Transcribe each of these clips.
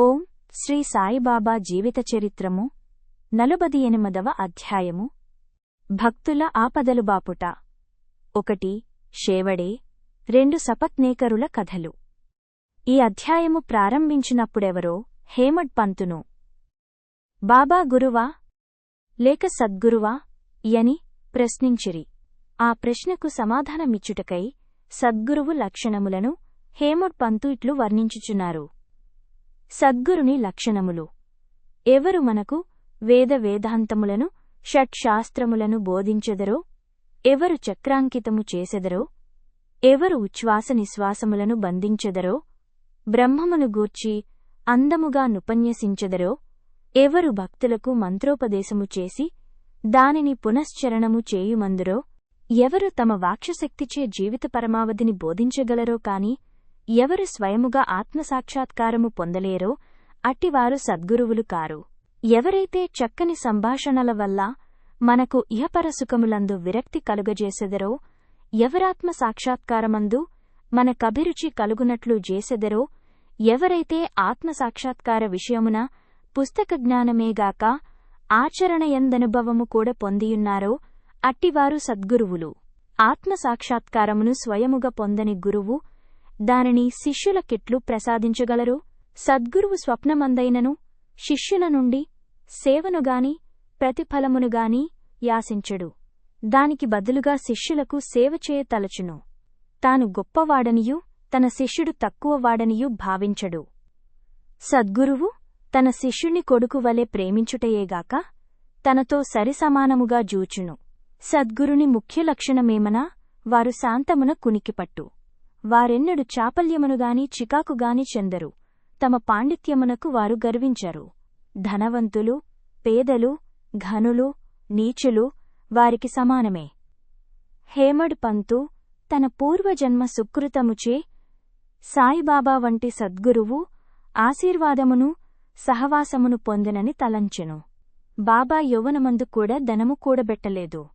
ఓం శ్రీ సాయిబాబా జీవిత చరిత్రము నలుబది ఎనిమిదవ అధ్యాయము. భక్తుల ఆపదలు బాపుట. ఒకటి షేవడే రెండు సపత్నేకరుల కథలు. ఈ అధ్యాయము ప్రారంభించినప్పుడెవరో హేమడ్ పంతును. బాబా గురువా? లేక సద్గురువా? యని ప్రశ్నించిరి. ఆ ప్రశ్నకు సమాధానమిచ్చుటకై సద్గురువు లక్షణములను హేమడ్ పంతు ఇట్లు వర్ణించుచున్నారు. సద్గురుని లక్షణములు. ఎవరు మనకు వేద వేదాంతములను షట్శాస్త్రములను బోధించెదరో ఎవరు చక్రాంకితము చేసెదరో ఎవరు ఉచ్ఛ్వాస నిశ్వాసములను బంధించెదరో బ్రహ్మమును గూర్చి అందముగా నుపన్యసించెదరో ఎవరు భక్తులకు మంత్రోపదేశము చేసి దానిని పునశ్చరణము చేయుమందురో ఎవరు తమ వాక్షశక్తిచే జీవిత పరమావధిని బోధించగలరో కాని ఎవరు స్వయముగా ఆత్మసాక్షాత్కారము పొందలేరో అట్టివారు సద్గురువులు కారు. ఎవరైతే చక్కని సంభాషణల వల్ల మనకు ఇహపరసుఖములందు విరక్తి కలుగజేసెదరో ఎవరాత్మ సాక్షాత్కారమందు మన కభిరుచి కలుగునట్లు చేసెదరో ఎవరైతే ఆత్మసాక్షాత్కార విషయమున పుస్తక జ్ఞానమేగాక ఆచరణయందనుభవము కూడా పొందియున్నారో అట్టివారు సద్గురువులు. ఆత్మసాక్షాత్కారమును స్వయముగా పొందని గురువు దానిని శిష్యులకిట్లు ప్రసాదించగలరు. సద్గురువు స్వప్నమందైనను శిష్యుల నుండి సేవనుగాని ప్రతిఫలమునుగాని యాసించడు. దానికి బదులుగా శిష్యులకు సేవ చేయ తలచును. తాను గొప్పవాడనియు తన శిష్యుడు తక్కువవాడనియు భావించడు. సద్గురువు తన శిష్యుని కొడుకు వలె ప్రేమించుటయేగాక తనతో సరిసమానముగా జూచును. సద్గురుని ముఖ్య లక్షణమేమనా వారు శాంతమున కునికిపట్టు. వారెన్నడు చాపల్యమునుగాని చికాకుగాని చెందరు. తమ పాండిత్యమునకు వారు గర్వించరు. ధనవంతులు పేదలు ఘనులు నీచులు వారికి సమానమే. హేమడ్ పంతు తన పూర్వజన్మ సుకృతముచే సాయిబాబా వంటి సద్గురువు ఆశీర్వాదమును సహవాసమును పొందినని తలంచెను. బాబా యౌవనమందు కూడా ధనము కూడబెట్టలేదు.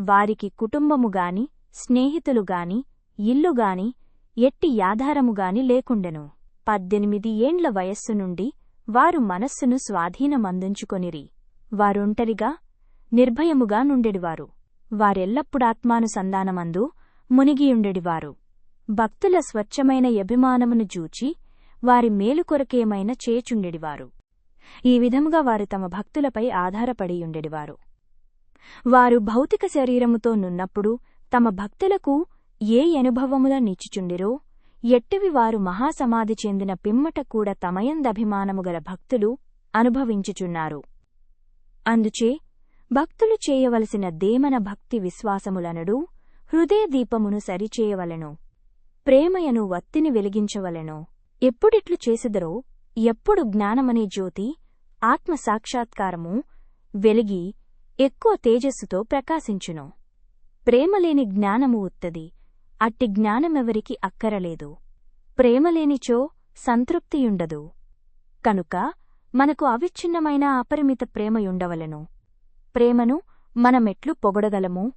వారికి కుటుంబముగాని స్నేహితులుగాని ఇల్లుగాని ఎట్టి యాధారముగాని లేకుండెను. పద్దెనిమిది ఏండ్ల వయస్సు నుండి వారు మనస్సును స్వాధీనమందించుకొనిరి. వారొంటరిగా నిర్భయముగా నుండెడివారు. వారెల్లప్పుడాత్మానుసంధానమందు మునిగియుండెడివారు. భక్తుల స్వచ్ఛమైన అభిమానమును జూచి వారి మేలు కొరకేమైన చేచుండెడివారు. ఈ విధముగా వారు తమ భక్తులపై ఆధారపడియుండెడివారు. వారు భౌతిక శరీరముతో నున్నప్పుడు తమ భక్తులకు ఏ అనుభవముల నిచ్చుచుండిరో ఎట్టివి వారు మహాసమాధి చెందిన పిమ్మట కూడా తమయందభిమానము గల భక్తులు అనుభవించుచున్నారు. అందుచే భక్తులు చేయవలసిన దేమన భక్తి విశ్వాసములనడు హృదయదీపమును సరిచేయవలెను ప్రేమయను వత్తిని వెలిగించవలెను. ఎప్పుడిట్లు చేసిదరో ఎప్పుడు జ్ఞానమనే జ్యోతి ఆత్మసాక్షాత్కారము వెలిగి ఎక్కువ తేజస్సుతో ప్రకాశించును. ప్రేమలేని జ్ఞానము ఉత్తది. అట్టి జ్ఞానమెవరికి అక్కరలేదు. ప్రేమలేనిచో సంతృప్తియుండదు. కనుక మనకు అవిచ్ఛిన్నమైన అపరిమిత ప్రేమయుండవలను. ప్రేమను మనమెట్లు పొగడగలము.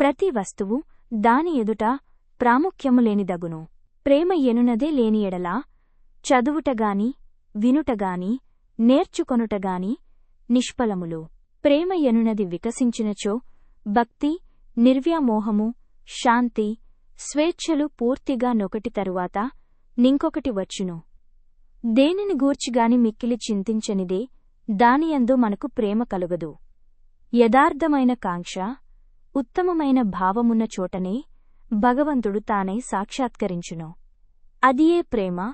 ప్రతి వస్తువు దాని ఎదుట ప్రాముఖ్యము లేనిదగును. ప్రేమ ఎనునదే లేని ఎడలా చదువుటగాని వినుటగాని నేర్చుకొనుటగాని నిష్ఫలములు. ప్రేమ ఎనునది వికసించినచో భక్తి నిర్వ్యామోహము శాంతి స్వేచ్ఛలు పూర్తిగా నొకటి తరువాత నింకొకటి వచ్చును. దేనిని గూర్చిగాని మిక్కిలి చింతించనిదే దానియందు మనకు ప్రేమ కలుగదు. యథార్థమైన కాంక్ష ఉత్తమమైన భావమున్న చోటనే భగవంతుడు తానై సాక్షాత్కరించును. అదియే ప్రేమ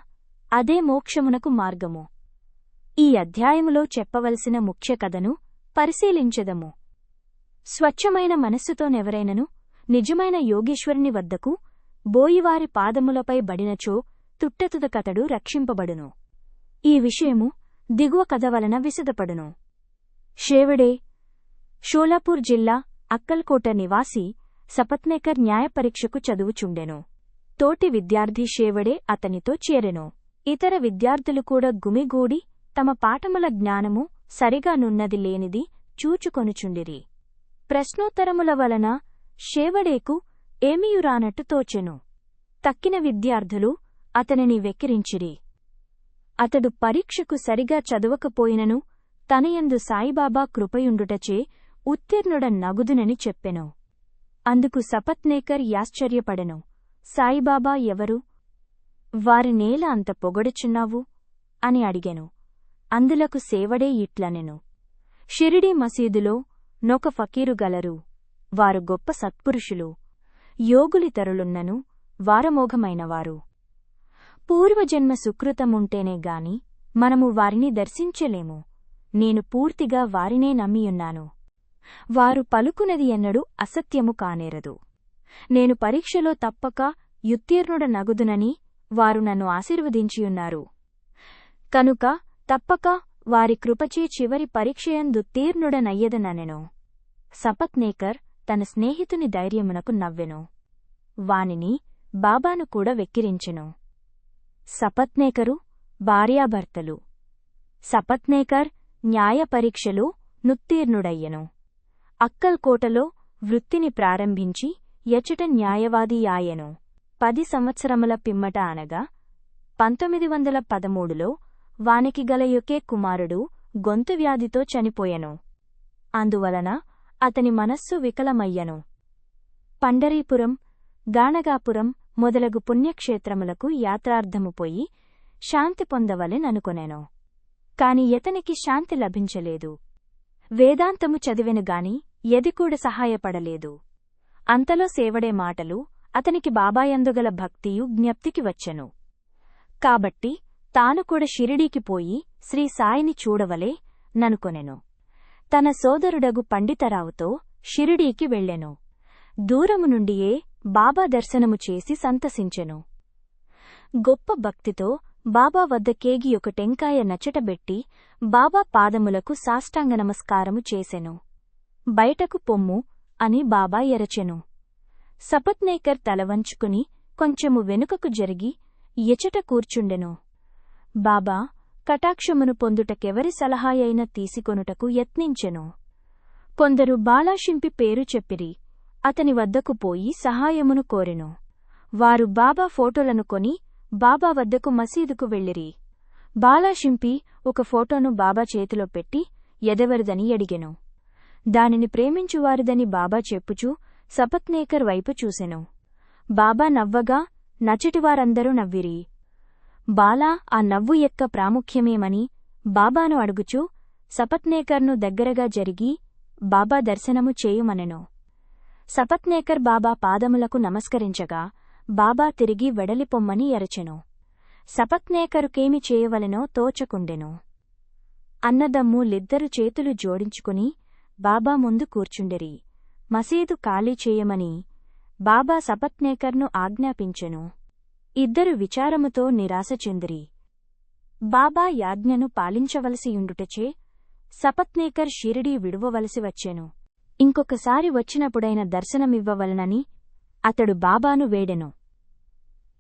అదే మోక్షమునకు మార్గము. ఈ అధ్యాయములో చెప్పవలసిన ముఖ్య కథను పరిశీలించదము. స్వచ్ఛమైన మనస్సుతోనెవరైనను నిజమైన యోగేశ్వరుని వద్దకు బోయివారి పాదములపై బడినచో తుట్టతుదకతడు రక్షింపబడును. ఈ విషయము దిగువ కథ వలన విశదపడును. షేవడే షోలాపూర్ జిల్లా అక్కల్కోట నివాసి సపత్నేకర్ న్యాయపరీక్షకు చదువుచుండెను. తోటి విద్యార్థి షేవడే అతనితో చేరెను. ఇతర విద్యార్థులు కూడా గుమిగూడి తమ పాఠముల జ్ఞానము సరిగా నున్నది లేనిది చూచుకొనుచుండిరి. ప్రశ్నోత్తరముల వలన షేవడేకు ఏమీయురానట్టు తోచెను. తక్కిన విద్యార్థులు అతనిని వెక్కిరించిరి. అతడు పరీక్షకు సరిగా చదవకపోయినను తనయందు సాయిబాబా కృపయుండుటచే ఉత్తీర్ణుడ నగుదునని చెప్పెను. అందుకు సపత్నేకర్ యాశ్చర్యపడెను. సాయిబాబా ఎవరు? వారి నేల అంత పొగడుచున్నావు? అని అడిగెను. అందులకు సేవడే ఇట్లనెను. షిరిడీ మసీదులో నొక ఫకీరు గలరు. వారు గొప్ప సత్పురుషులు. యోగులితరులున్నను వారమోఘమైనవారు. పూర్వజన్మ సుకృతముంటేనే గాని మనము వారిని దర్శించలేము. నేను పూర్తిగా వారినే నమ్మియున్నాను. వారు పలుకునది ఎన్నడూ అసత్యము కానేరదు. నేను పరీక్షలో తప్పక యుత్తీర్ణుడ నగుదునని వారు నన్ను ఆశీర్వదించియున్నారు. కనుక తప్పక వారి కృపచే చివరి పరీక్షయందుత్తీర్ణుడనయ్యదననెను సపత్నేకర్ తన స్నేహితుని ధైర్యమునకు నవ్వెను. వానిని బాబాను కూడా వెక్కిరించెను. సపత్నేకరు భార్యాభర్తలు. సపత్నేకర్ న్యాయ పరీక్షలో నుత్తీర్ణుడయ్యెను. అక్కల్కోటలో వృత్తిని ప్రారంభించి ఎచట న్యాయవాది యాయెను పది సంవత్సరముల పిమ్మట అనగా పంతొమ్మిది వందల పదమూడులో వానికి గల యొకే కుమారుడు గొంతు వ్యాధితో చనిపోయెను. అందువలన అతని మనస్సు వికలమయ్యను. పండరీపురం గాణగాపురం మొదలగు పుణ్యక్షేత్రములకు యాత్రార్థము పోయి శాంతి పొందవలెననుకొనెను కాని ఎతనికి శాంతి లభించలేదు. వేదాంతము చదివెను గాని సహాయపడలేదు. అంతలో సేవడే మాటలు అతనికి బాబాయందుగల భక్తియు జ్ఞప్తికి వచ్చెను. కాబట్టి తాను కూడా షిరిడీకి పోయి శ్రీ సాయిని చూడవలే ననుకొనెను. తన సోదరుడగు పండితరావుతో షిరిడీకి వెళ్ళెను. దూరము నుండియే బాబా దర్శనము చేసి సంతసించెను. గొప్ప భక్తితో బాబా వద్ద కేగి ఒక టెంకాయ నచ్చటబెట్టి బాబా పాదములకు సాష్టాంగ నమస్కారము చేసెను. బయటకు పొమ్ము అని బాబా ఎరచెను. సపత్నేకర్ తలవంచుకుని కొంచెము వెనుకకు జరిగి ఎచట కూర్చుండెను. బాబా కటాక్షమును పొందుటకెవరి సలహాయైన తీసుకొనుటకు యత్నించెను. కొందరు బాలాషింపి పేరు చెప్పిరి అతని వద్దకు పోయి సహాయమును కోరెను. వారు బాబా ఫోటోలను కొని బాబా వద్దకు మసీదుకు వెళ్ళిరి. బాలాషింపి ఒక ఫోటోను బాబా చేతిలో పెట్టి ఎదవరిదని అడిగెను. దానిని ప్రేమించువారిదని బాబా చెప్పుచూ సపత్నేకర్ వైపు చూసెను. బాబా నవ్వగా నచ్చటివారందరూ నవ్విరి. బాలా ఆ నవ్వు యొక్క ప్రాముఖ్యమేమని బాబాను అడుగుచూ సపత్నేకర్ను దగ్గరగా జరిగి బాబా దర్శనము చేయుమనెను. సపత్నేకర్ బాబా పాదములకు నమస్కరించగా బాబా తిరిగి వెడలిపొమ్మని ఎరచెను. సపత్నేకరుకేమి చేయవలెనో తోచకుండెను. అన్నదమ్ములిద్దరు చేతులు జోడించుకుని బాబా ముందు కూర్చుండిరి. మసీదు ఖాళీ చేయమని బాబా సపత్నేకర్ను ఆజ్ఞాపించెను. ఇద్దరు విచారముతో నిరాశ చెందిరి. బాబా యాజ్ఞను పాలించవలసియుండుటచే సపత్నేకర్ షిరిడీ విడువవలసి వచ్చెను. ఇంకొకసారి వచ్చినప్పుడైన దర్శనమివ్వవలనని అతడు బాబాను వేడెను.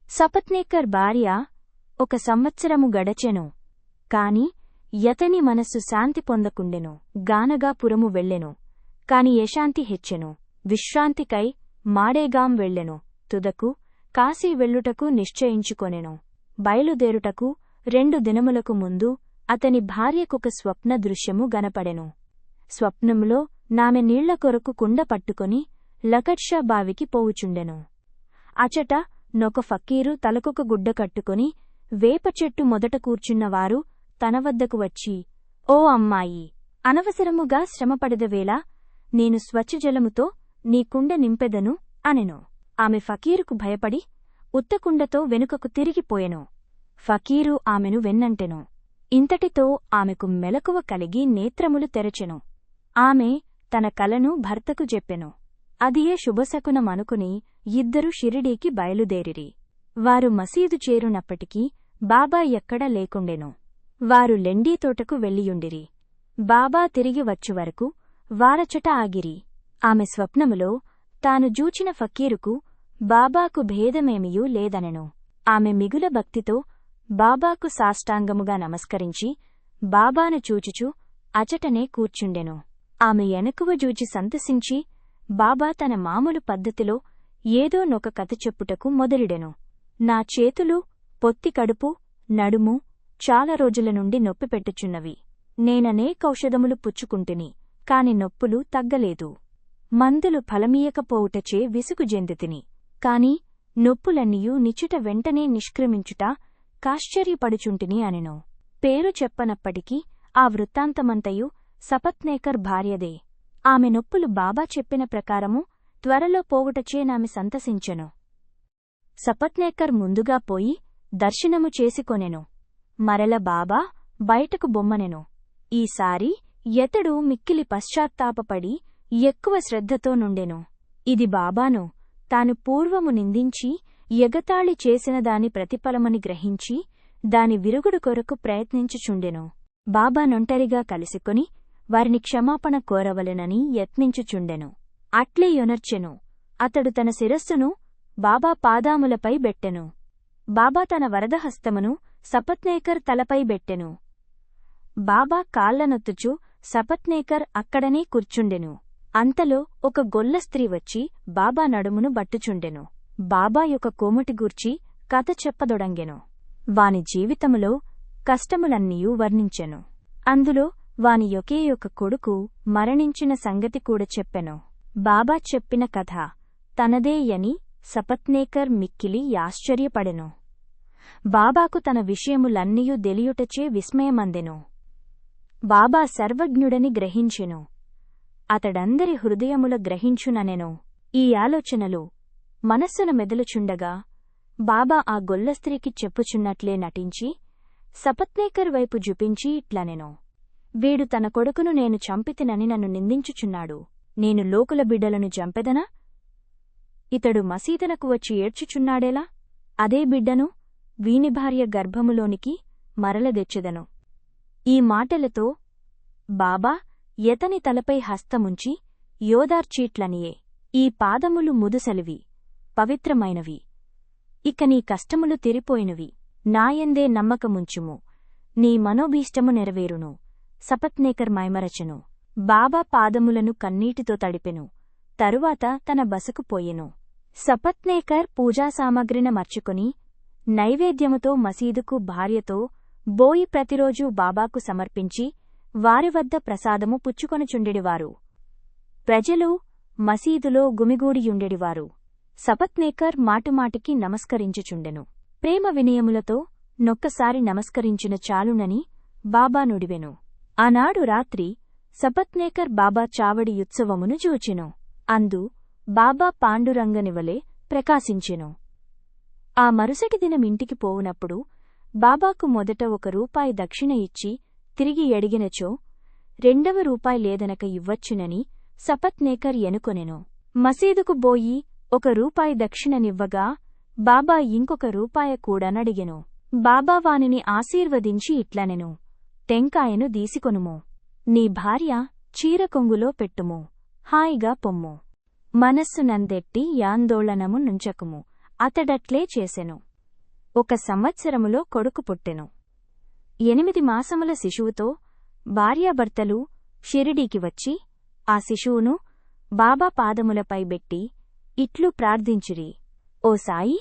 సపత్నేకర్ భార్య ఒక సంవత్సరము గడచెను. కాని యతని మనస్సు శాంతి పొందకుండెను. గానగాపురము వెళ్ళెను. కాని యశాంతి హెచ్చెను. విశ్రాంతికై మాడేగాం వెళ్ళెను. తుదకు కాశీ వెళ్ళుటకు నిశ్చయించుకొనెను. బయలుదేరుటకు రెండు దినములకు ముందు అతని భార్యకొక స్వప్న దృశ్యము గనపడెను. స్వప్నంలో నామె నీళ్ళ కొరకు కుండ పట్టుకొని లకట్షా బావికి పోవుచుండెను. అచట నొక ఫకీరు తలకొక గుడ్డ కట్టుకొని వేప చెట్టు మొదట కూర్చున్నవారు తన వద్దకు వచ్చి ఓ అమ్మాయి అనవసరముగా శ్రమపడదవేళ నేను స్వచ్ఛజలముతో నీ కుండ నింపెదను అనెను. ఆమె ఫకీరుకు భయపడి ఉత్తకుండతో వెనుకకు తిరిగిపోయెను. ఫకీరు ఆమెను వెన్నంటెను. ఇంతటితో ఆమెకు మెలకువ కలిగి నేత్రములు తెరచెను. ఆమె తన కలను భర్తకు చెప్పెను. అదియే శుభశకునమనుకుని ఇద్దరు షిరిడీకి బయలుదేరిరి. వారు మసీదు చేరునప్పటికీ బాబా ఎక్కడా లేకుండెను. వారు లెండీ తోటకు వెళ్ళియుండిరి. బాబా తిరిగి వచ్చువరకు వారచట ఆగిరి. ఆమె స్వప్నములో తాను జూచిన ఫకీరుకు బాబాకు భేదమేమియూ లేదనెను. ఆమె మిగుల భక్తితో బాబాకు సాష్టాంగముగా నమస్కరించి బాబాను చూచుచు అచటనే కూర్చుండెను. ఆమె ఎనకువ జూచి సంతసించి బాబా తన మామూలు పద్ధతిలో ఏదో నొక కథ చెప్పుటకు మొదలుడెను. నా చేతులు పొత్తి కడుపు నడుము చాలా రోజుల నుండి నొప్పి పెట్టుచున్నవి. నేననేకౌషధములు పుచ్చుకుంటుని కాని నొప్పులు తగ్గలేదు. మందులు ఫలమీయకపోవుటచే విసుగు జెందితిని. కాని నొప్పులన్నీయు నిచుట వెంటనే నిష్క్రమించుట కాశ్చర్యపడుచుంటిని అనెను. పేరు చెప్పనప్పటికీ ఆ వృత్తాంతమంతయు సపత్నేకర్ భార్యదే. ఆమె నొప్పులు బాబా చెప్పిన ప్రకారము త్వరలో పోవుటచే నామె సంతసించెను. సపత్నేకర్ ముందుగా పోయి దర్శనము చేసికొనెను. మరల బాబా బయటకు బొమ్మనెను. ఈసారి ఎతడు మిక్కిలి పశ్చాత్తాపపడి ఎక్కువ శ్రద్ధతో నుండెను. ఇది బాబాను తాను పూర్వము నిందించి ఎగతాళి చేసిన దాని ప్రతిఫలమని గ్రహించి దాని విరుగుడు కొరకు ప్రయత్నించుచుండెను. బాబా నొంటరిగా కలుసుకొని వారిని క్షమాపణ కోరవలెనని యత్నించుచుండెను. అట్లే యొనర్చెను. అతడు తన శిరస్సును బాబా పాదాములపై బెట్టెను. బాబా తన వరదహస్తమును సపత్నేకర్ తలపై బెట్టెను. బాబా కాళ్ళనొత్తుచు సపత్నేకర్ అక్కడనే కూర్చుండెను. అంతలో ఒక గొల్ల స్త్రీ వచ్చి బాబా నడుమును బట్టుచుండెను. బాబా యొక్క కోమటి గూర్చి కథ చెప్పదొడంగెను. వాని జీవితములో కష్టములన్నీయూ వర్ణించెను. అందులో వాని యొకే యొక్క కొడుకు మరణించిన సంగతి కూడా చెప్పెను. బాబా చెప్పిన కథ తనదేయని సపత్నేకర్ మిక్కిలి ఆశ్చర్యపడెను బాబాకు తన విషయములన్నీయూ దెలియుటచే విస్మయమందెను. బాబా సర్వజ్ఞుడని గ్రహించెను. అతడందరి హృదయముల గ్రహించుననెను ఈ ఆలోచనలు మనస్సున మెదలుచుండగా బాబా ఆ గొల్ల స్త్రీకి చెప్పుచున్నట్లే నటించి సపత్నేకర్ వైపు జుపించి ఇట్లనెను వీడు తన కొడుకును నేను చంపితినని నన్ను నిందించుచున్నాడు. నేను లోకుల బిడ్డలను చంపెదనా ఇతడు మసీదనకు వచ్చి ఏడ్చుచున్నాడేలా? అదే బిడ్డను వీని భార్య గర్భములోనికి మరలదెచ్చెదను. ఈ మాటలతో బాబా ఎతని తలపై హస్తముంచి యోదార్చీట్లనియే ఈ పాదములు ముదుసలివి పవిత్రమైనవి. ఇక నీ కష్టములు తిరిపోయినవి. నాయందే నమ్మకముంచుము. నీ మనోభీష్టము నెరవేరును. సపత్నేకర్ మైమరచెను. బాబా పాదములను కన్నీటితో తడిపెను. తరువాత తన బసకు పోయెను. సపత్నేకర్ పూజాసామగ్రిన మర్చుకుని నైవేద్యముతో మసీదుకు భార్యతో బోయి ప్రతిరోజూ బాబాకు సమర్పించి వారి వద్ద ప్రసాదము పుచ్చుకొనుచుండెడివారు. ప్రజలు మసీదులో గుమిగూడియుండెడివారు. సపత్నేకర్ మాటుమాటికి నమస్కరించుచుండెను. ప్రేమ వినయములతో నొక్కసారి నమస్కరించిన చాలునని బాబా నుడివెను. ఆనాడు రాత్రి సపత్నేకర్ బాబా చావడి ఉత్సవమును జూచెను. అందు బాబా పాండురంగనివలే ప్రకాశించెను. ఆ మరుసటి దినం ఇంటికి పోవునప్పుడు బాబాకు మొదట ఒక రూపాయి దక్షిణ ఇచ్చి తిరిగి ఎడిగినచో రెండవ రూపాయి లేదనక ఇవ్వచ్చునని సపత్నేకర్ ఎనుకొనెను. మసీదుకు బోయి ఒక రూపాయి దక్షిణనివ్వగా బాబా ఇంకొక రూపాయ కూడనడిగెను. బాబా వానిని ఆశీర్వదించి ఇట్లనెను. టెంకాయను దీసికొనుము. నీ భార్య చీర కొంగులో పెట్టుము. హాయిగా పొమ్ము. మనస్సు నందెట్టి యాందోళనము నుంచకుము. అతడట్లే చేసెను. ఒక సంవత్సరములో కొడుకు పుట్టెను. ఎనిమిది మాసముల శిశువుతో భార్యాభర్తలు షిరిడీకి వచ్చి ఆ శిశువును బాబా పాదములపై బెట్టి ఇట్లు ప్రార్థించిరి. ఓ సాయి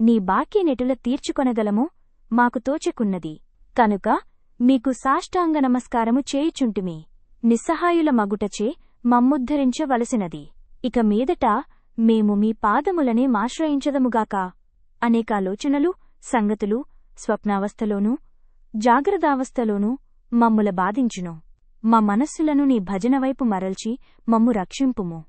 నీ బాకీ నెటుల తీర్చుకొనగలము మాకు తోచెకున్నది. కనుక మీకు సాష్టాంగ నమస్కారము చేయుచుంటిమి. నిస్సహాయుల మగుటచే మమ్ముద్ధరించవలసినది. ఇక మీదట మేము మీ పాదములనే మాశ్రయించదముగాక అనేకాలోచనలు సంగతులు స్వప్నావస్థలోనూ జాగ్రత్తావస్థలోనూ మమ్ముల బాధించును. మా మనస్సులను నీ భజనవైపు మరల్చి మమ్ము రక్షింపుము.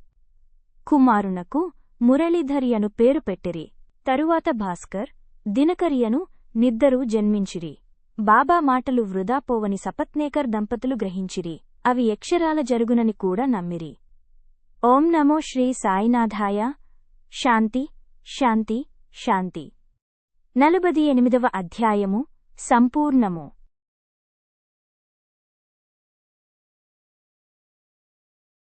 కుమారునకు మురళీధరియను పేరు పెట్టిరి. తరువాత భాస్కర్ దినకరియను నిద్దరూ జన్మించిరి. బాబా మాటలు వృధా పోవని సపత్నేకర్ దంపతులు గ్రహించిరి. అవి యక్షరాల జరుగునని కూడా నమ్మిరి. ఓం నమో శ్రీ సాయినాథాయ. శాంతి శాంతి శాంతి. నలభది ఎనిమిదవ అధ్యాయము. సంపూర్ణము.